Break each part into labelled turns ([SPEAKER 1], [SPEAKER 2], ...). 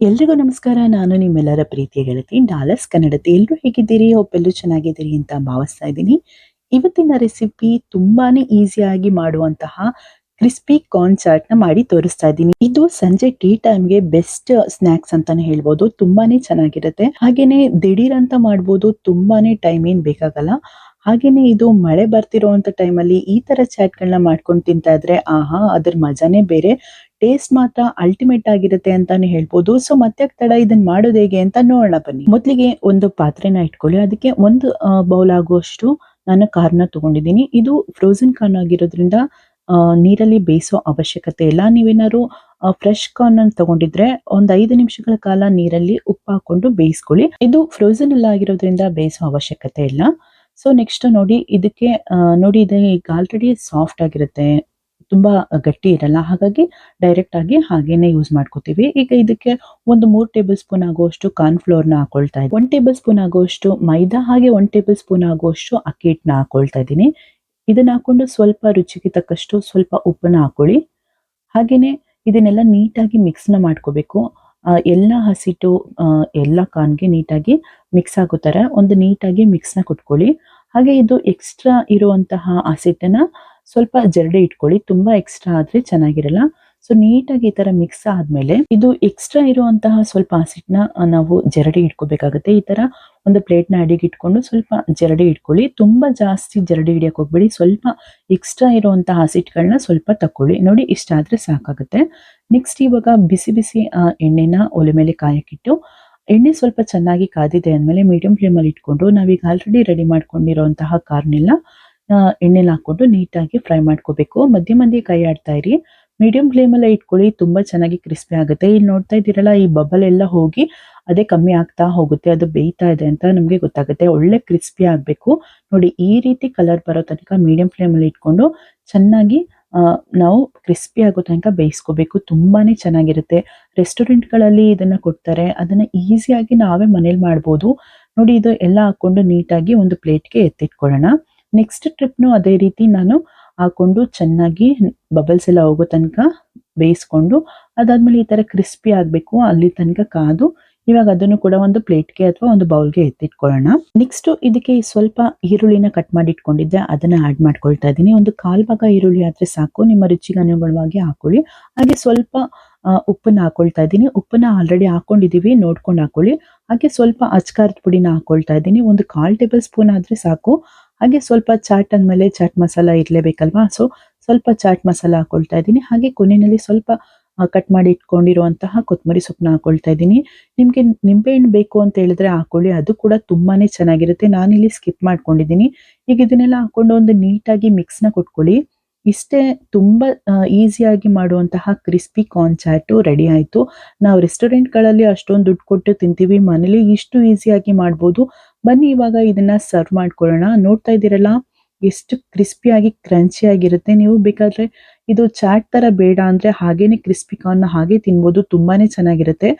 [SPEAKER 1] ಎಲ್ರಿಗೂ ನಮಸ್ಕಾರ. ನಾನು ನಿಮ್ಮೆಲ್ಲರ ಪ್ರೀತಿಯ ಗೆಳತಿ ಡಾಲಸ್ ಕನ್ನಡತಿ. ಎಲ್ಲರೂ ಹೇಗಿದ್ದೀರಿ? ಒಬ್ಬೆಲ್ಲೂ ಚೆನ್ನಾಗಿದ್ದೀರಿ ಅಂತ ಭಾವಿಸ್ತಾ ಇದ್ದೀನಿ. ಇವತ್ತಿನ ರೆಸಿಪಿ ತುಂಬಾನೇ ಈಸಿಯಾಗಿ ಮಾಡುವಂತಹ ಕ್ರಿಸ್ಪಿ ಕಾರ್ನ್ನ ಮಾಡಿ ತೋರಿಸ್ತಾ ಇದ್ದೀನಿ. ಇದು ಸಂಜೆ ಟೀ ಟೈಮ್ಗೆ ಬೆಸ್ಟ್ ಸ್ನಾಕ್ಸ್ ಅಂತಾನೆ ಹೇಳ್ಬೋದು. ತುಂಬಾನೇ ಚೆನ್ನಾಗಿರುತ್ತೆ. ಹಾಗೇನೆ ದಿಢೀರ್ ಅಂತ ಮಾಡ್ಬೋದು. ತುಂಬಾನೇ ಟೈಮ್ ಏನ್ ಬೇಕಾಗಲ್ಲ. ಹಾಗೇನೆ ಇದು ಮಳೆ ಬರ್ತಿರೋಂತ ಟೈಮಲ್ಲಿ ಈ ತರ ಚಾಟ್ಗಳನ್ನ ಮಾಡ್ಕೊಂಡು ತಿಂತಾ ಇದ್ರೆ, ಆಹಾ, ಅದ್ರ ಮಜಾನೇ ಬೇರೆ. ಟೇಸ್ಟ್ ಮಾತ್ರ ಅಲ್ಟಿಮೇಟ್ ಆಗಿರುತ್ತೆ ಅಂತಾನೆ ಹೇಳ್ಬೋದು. ಸೊ ಮತ್ತೆ ತಡ ಇದನ್ನ ಮಾಡೋದು ಹೇಗೆ ಅಂತ ನೋಡೋಣ ಬನ್ನಿ. ಮೊದಲಿಗೆ ಒಂದು ಪಾತ್ರೆನ ಇಟ್ಕೊಳ್ಳಿ. ಅದಕ್ಕೆ ಒಂದು ಬೌಲ್ ಆಗುವಷ್ಟು ನಾನು ಕಾರ್ನ ತಗೊಂಡಿದ್ದೀನಿ. ಇದು ಫ್ರೋಸನ್ ಕಾರ್ನ್ ಆಗಿರೋದ್ರಿಂದ ನೀರಲ್ಲಿ ಬೇಯಿಸೋ ಅವಶ್ಯಕತೆ ಇಲ್ಲ. ನೀವೇನಾದ್ರು ಫ್ರೆಶ್ ಕಾರ್ನ್ ಅನ್ನು ತಗೊಂಡಿದ್ರೆ ಒಂದ್ ಐದು ನಿಮಿಷಗಳ ಕಾಲ ನೀರಲ್ಲಿ ಉಪ್ಪು ಹಾಕೊಂಡು ಬೇಯಿಸ್ಕೊಳ್ಳಿ. ಇದು ಫ್ರೋಸನ್ ಎಲ್ಲ ಆಗಿರೋದ್ರಿಂದ ಬೇಯಿಸೋ ಅವಶ್ಯಕತೆ ಇಲ್ಲ. ಸೊ ನೆಕ್ಸ್ಟ್ ನೋಡಿ, ಇದಕ್ಕೆ ನೋಡಿ, ಇದು ಈಗ ಆಲ್ರೆಡಿ ಸಾಫ್ಟ್ ಆಗಿರುತ್ತೆ. ತುಂಬಾ ಗಟ್ಟಿ ಇರಲ್ಲ. ಹಾಗಾಗಿ ಡೈರೆಕ್ಟ್ ಆಗಿ ಹಾಗೇನೆ ಯೂಸ್ ಮಾಡ್ಕೋತೀವಿ. ಈಗ ಇದಕ್ಕೆ ಒಂದು ಮೂರ್ ಟೇಬಲ್ ಸ್ಪೂನ್ ಆಗುವಷ್ಟು ನ ಹಾಕೊಳ್ತಾ ಇದ್ದೀನಿ. ಒನ್ ಟೇಬಲ್ ಸ್ಪೂನ್ ಆಗುವಷ್ಟು ಮೈದಾ ಹಾಗೆ ಒನ್ ಟೇಬಲ್ ಸ್ಪೂನ್ ಆಗುವಷ್ಟು ಅಕ್ಕಿ ಹಿಟ್ಟನ್ನ ಹಾಕೊಳ್ತಾ ಇದ್ದೀನಿ. ಇದನ್ನ ಹಾಕೊಂಡು ಸ್ವಲ್ಪ ರುಚಿಗೆ ತಕ್ಕಷ್ಟು ಸ್ವಲ್ಪ ಉಪ್ಪನ್ನ ಹಾಕೊಳ್ಳಿ. ಹಾಗೇನೆ ಇದನ್ನೆಲ್ಲ ನೀಟಾಗಿ ಮಿಕ್ಸ್ನ ಮಾಡ್ಕೋಬೇಕು. ಎಲ್ಲ ಹಸಿಟ್ಟು ಎಲ್ಲ ಕಾನ್ಗೆ ನೀಟಾಗಿ ಮಿಕ್ಸ್ ಆಗೋ ತರ ಒಂದು ನೀಟಾಗಿ ಮಿಕ್ಸ್ನ ಕುಟ್ಕೊಳ್ಳಿ. ಹಾಗೆ ಇದು ಎಕ್ಸ್ಟ್ರಾ ಇರುವಂತಹ ಹಸಿಟ್ಟನ್ನ ಸ್ವಲ್ಪ ಜರಡಿ ಇಟ್ಕೊಳ್ಳಿ, ತುಂಬಾ ಎಕ್ಸ್ಟ್ರಾ ಆದ್ರೆ ಚೆನ್ನಾಗಿರಲ್ಲ. ಸೊ ನೀಟಾಗಿ ಈ ತರ ಮಿಕ್ಸ್ ಆದ್ಮೇಲೆ ಇದು ಎಕ್ಸ್ಟ್ರಾ ಇರುವಂತಹ ಸ್ವಲ್ಪ ಹಸಿಟ್ಟನ್ನ ನಾವು ಜರಡಿ ಇಟ್ಕೋಬೇಕಾಗುತ್ತೆ. ಈ ತರ ಒಂದು ಪ್ಲೇಟ್ನ ಅಡಿಗೆ ಇಟ್ಕೊಂಡು ಸ್ವಲ್ಪ ಜರಡಿ ಇಟ್ಕೊಳ್ಳಿ. ತುಂಬಾ ಜಾಸ್ತಿ ಜರಡಿ ಹಿಡಿಯಕ್ ಹೋಗ್ಬೇಡಿ. ಸ್ವಲ್ಪ ಎಕ್ಸ್ಟ್ರಾ ಇರುವಂತಹ ಹಸಿಟ್ಗಳನ್ನ ಸ್ವಲ್ಪ ತಕೊಳ್ಳಿ ನೋಡಿ, ಇಷ್ಟ ಆದ್ರೆ ಸಾಕಾಗುತ್ತೆ. ನೆಕ್ಸ್ಟ್ ಇವಾಗ ಬಿಸಿ ಬಿಸಿ ಎಣ್ಣೆನ ಒಲೆ ಮೇಲೆ ಕಾಯಕ್ಕಿಟ್ಟು, ಎಣ್ಣೆ ಸ್ವಲ್ಪ ಚೆನ್ನಾಗಿ ಕಾದಿದೆ ಅಂದಮೇಲೆ ಮೀಡಿಯಂ ಫ್ಲೇಮಲ್ಲಿ ಇಟ್ಕೊಂಡು ನಾವೀಗ ಆಲ್ರೆಡಿ ರೆಡಿ ಮಾಡ್ಕೊಂಡಿರೋಂತಹ ಕಾರ್ನೆಲ್ಲ ಎಣ್ಣೆಲಿ ಹಾಕೊಂಡು ನೀಟಾಗಿ ಫ್ರೈ ಮಾಡ್ಕೋಬೇಕು. ಮಧ್ಯ ಮಧ್ಯೆ ಕೈ ಆಡ್ತಾ ಇರಿ. ಮೀಡಿಯಂ ಫ್ಲೇಮಲ್ಲೇ ಇಟ್ಕೊಳ್ಳಿ. ತುಂಬಾ ಚೆನ್ನಾಗಿ ಕ್ರಿಸ್ಪಿ ಆಗುತ್ತೆ. ಇಲ್ಲಿ ನೋಡ್ತಾ ಇದ್ದೀರಲ್ಲ, ಈ ಬಬಲ್ ಎಲ್ಲ ಹೋಗಿ ಅದೇ ಕಮ್ಮಿ ಆಗ್ತಾ ಹೋಗುತ್ತೆ. ಅದು ಬೇಯ್ತಾ ಇದೆ ಅಂತ ನಮಗೆ ಗೊತ್ತಾಗುತ್ತೆ. ಒಳ್ಳೆ ಕ್ರಿಸ್ಪಿ ಆಗಬೇಕು. ನೋಡಿ, ಈ ರೀತಿ ಕಲರ್ ಬರೋ ತನಕ ಮೀಡಿಯಂ ಫ್ಲೇಮಲ್ಲಿ ಇಟ್ಕೊಂಡು ಚೆನ್ನಾಗಿ ನಾವು ಕ್ರಿಸ್ಪಿ ಆಗೋ ತನಕ ಬೇಯಿಸ್ಕೋಬೇಕು. ತುಂಬಾನೇ ಚೆನ್ನಾಗಿರುತ್ತೆ. ರೆಸ್ಟೋರೆಂಟ್ಗಳಲ್ಲಿ ಇದನ್ನ ಕೊಡ್ತಾರೆ. ಅದನ್ನ ಈಸಿಯಾಗಿ ನಾವೇ ಮನೇಲಿ ಮಾಡ್ಬೋದು. ನೋಡಿ, ಇದು ಎಲ್ಲ ಹಾಕೊಂಡು ನೀಟಾಗಿ ಒಂದು ಪ್ಲೇಟ್ಗೆ ಎತ್ತಿಟ್ಕೊಳ್ಳೋಣ. ನೆಕ್ಸ್ಟ್ ಟ್ರಿಪ್ನು ಅದೇ ರೀತಿ ನಾನು ಹಾಕೊಂಡು ಚೆನ್ನಾಗಿ ಬಬಲ್ಸ್ ಎಲ್ಲ ಹೋಗೋ ತನಕ ಬೇಯಿಸ್ಕೊಂಡು ಅದಾದಮೇಲೆ ಈ ತರ ಕ್ರಿಸ್ಪಿ ಆಗಬೇಕು ಅಲ್ಲಿ ತನಕ ಕಾದು ಇವಾಗ ಅದನ್ನು ಕೂಡ ಒಂದು ಪ್ಲೇಟ್ಗೆ ಅಥವಾ ಒಂದು ಬೌಲ್ಗೆ ಎತ್ತಿಟ್ಕೊಳ್ಳೋಣ. ನೆಕ್ಸ್ಟ್ ಇದಕ್ಕೆ ಸ್ವಲ್ಪ ಈರುಳ್ಳಿನ ಕಟ್ ಮಾಡಿ ಇಟ್ಕೊಂಡಿದ್ದೆ, ಅದನ್ನ ಆಡ್ ಮಾಡ್ಕೊಳ್ತಾ ಇದ್ದೀನಿ. ಒಂದು ಕಾಲ್ ಭಾಗ ಈರುಳ್ಳಿ ಆದ್ರೆ ಸಾಕು, ನಿಮ್ಮ ರುಚಿಗೆ ಅನುಗುಣವಾಗಿ ಹಾಕೊಳ್ಳಿ. ಹಾಗೆ ಸ್ವಲ್ಪ ಉಪ್ಪನ್ನ ಹಾಕೊಳ್ತಾ ಇದ್ದೀನಿ. ಉಪ್ಪನ್ನ ಆಲ್ರೆಡಿ ಹಾಕೊಂಡಿದೀವಿ ನೋಡ್ಕೊಂಡು ಹಾಕೊಳ್ಳಿ. ಹಾಗೆ ಸ್ವಲ್ಪ ಅಚ್ಕಾರದ ಪುಡಿನ ಹಾಕೊಳ್ತಾ ಇದ್ದೀನಿ. ಒಂದು ಕಾಲ್ ಟೇಬಲ್ ಸ್ಪೂನ್ ಆದ್ರೆ ಸಾಕು. ಹಾಗೆ ಸ್ವಲ್ಪ ಚಾಟ್ ಅಂದಮೇಲೆ ಚಾಟ್ ಮಸಾಲ ಇರಲೇಬೇಕಲ್ವಾ? ಸೊ ಸ್ವಲ್ಪ ಚಾಟ್ ಮಸಾಲ ಹಾಕೊಳ್ತಾ ಇದ್ದೀನಿ. ಹಾಗೆ ಕೊನೆಯಲ್ಲಿ ಸ್ವಲ್ಪ ಕಟ್ ಮಾಡಿ ಇಟ್ಕೊಂಡಿರುವಂತಹ ಕೊತ್ತಂಬರಿ ಸೊಪ್ಪನ್ನ ಹಾಕೊಳ್ತಾ ಇದ್ದೀನಿ. ನಿಮಗೆ ನಿಂಬೆಹಣ್ಣು ಬೇಕು ಅಂತ ಹೇಳಿದ್ರೆ ಹಾಕೊಳ್ಳಿ. ಅದು ಕೂಡ ತುಂಬಾನೇ ಚೆನ್ನಾಗಿರುತ್ತೆ. ನಾನಿಲ್ಲಿ ಸ್ಕಿಪ್ ಮಾಡ್ಕೊಂಡಿದ್ದೀನಿ. ಈಗ ಇದನ್ನೆಲ್ಲ ಹಾಕೊಂಡು ಒಂದು ನೀಟಾಗಿ ಮಿಕ್ಸ್ನ ಕೊಟ್ಕೊಳ್ಳಿ. ಇಷ್ಟೇ ತುಂಬಾ ಈಸಿಯಾಗಿ ಮಾಡುವಂತಹ ಕ್ರಿಸ್ಪಿ ಕಾರ್ನ್ ಚಾಟು ರೆಡಿ ಆಯ್ತು. ನಾವು ರೆಸ್ಟೋರೆಂಟ್ಗಳಲ್ಲಿ ಅಷ್ಟೊಂದು ದುಡ್ಡು ಕೊಟ್ಟು ತಿಂತೀವಿ, ಮನೇಲಿ ಇಷ್ಟು ಈಸಿಯಾಗಿ ಮಾಡ್ಬೋದು. ಬನ್ನಿ ಇವಾಗ ಇದನ್ನ ಸರ್ವ್ ಮಾಡ್ಕೊಳ್ಳೋಣ. ನೋಡ್ತಾ ಇದ್ದೀರಲ್ಲ, ಎಷ್ಟು ಕ್ರಿಸ್ಪಿಯಾಗಿ ಕ್ರಂಚಿಯಾಗಿರುತ್ತೆ ನೀವು ಬೇಕಾದರೆ ಇದು ಚಾಟ್ ತರ ಬೇಡ ಅಂದ್ರೆ ಹಾಗೇನೆ ಕ್ರಿಸ್ಪಿ ಕಾರ್ನ್ ಹಾಗೆ ತಿನ್ಬೋದು, ತುಂಬಾನೇ ಚೆನ್ನಾಗಿರುತ್ತೆ.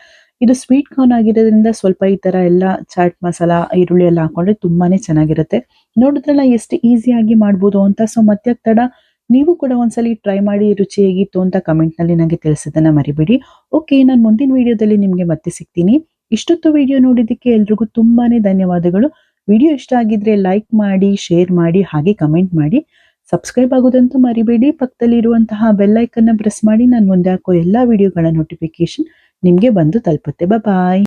[SPEAKER 1] ಇದು ಸ್ವೀಟ್ ಕಾರ್ನ್ ಆಗಿರೋದ್ರಿಂದ ಸ್ವಲ್ಪ ಈ ತರ ಎಲ್ಲ ಚಾಟ್ ಮಸಾಲ, ಈರುಳ್ಳಿ ಎಲ್ಲ ಹಾಕೊಂಡ್ರೆ ತುಂಬಾನೇ ಚೆನ್ನಾಗಿರುತ್ತೆ. ನೋಡಿದ್ರಲ್ಲ ಎಷ್ಟು ಈಸಿಯಾಗಿ ಮಾಡ್ಬೋದು ಅಂತ ಸೊ ಮತ್ತೆ ತಡ ನೀವು ಕೂಡ ಒಂದ್ಸಲಿ ಟ್ರೈ ಮಾಡಿ ರುಚಿ ಹೇಗಿತ್ತು ಅಂತ ಕಮೆಂಟ್ನಲ್ಲಿ ನನಗೆ ತಿಳಿಸೋದನ್ನ ಮರಿಬೇಡಿ. ಓಕೆ ನಾನು ಮುಂದಿನ ವಿಡಿಯೋದಲ್ಲಿ ನಿಮ್ಗೆ ಮತ್ತೆ ಸಿಗ್ತೀನಿ. ಇಷ್ಟೊತ್ತು ವಿಡಿಯೋ ನೋಡಿದ್ದಕ್ಕೆ ಎಲ್ರಿಗೂ ತುಂಬಾನೇ ಧನ್ಯವಾದಗಳು. ವಿಡಿಯೋ ಇಷ್ಟ ಆಗಿದ್ರೆ ಲೈಕ್ ಮಾಡಿ ಶೇರ್ ಮಾಡಿ, ಹಾಗೆ ಕಮೆಂಟ್ ಮಾಡಿ. ಸಬ್ಸ್ಕ್ರೈಬ್ ಆಗೋದಂತೂ ಮರಿಬೇಡಿ. ಪಕ್ಕದಲ್ಲಿ ಇರುವಂತಹ ಬೆಲ್ ಐಕನ್ನ ಪ್ರೆಸ್ ಮಾಡಿ, ನಾನು ಮುಂದೆ ಹಾಕೋ ಎಲ್ಲಾ ವಿಡಿಯೋಗಳ ನೋಟಿಫಿಕೇಶನ್ ನಿಮ್ಗೆ ಬಂದು ತಲುಪುತ್ತೆ. ಬಾಯ್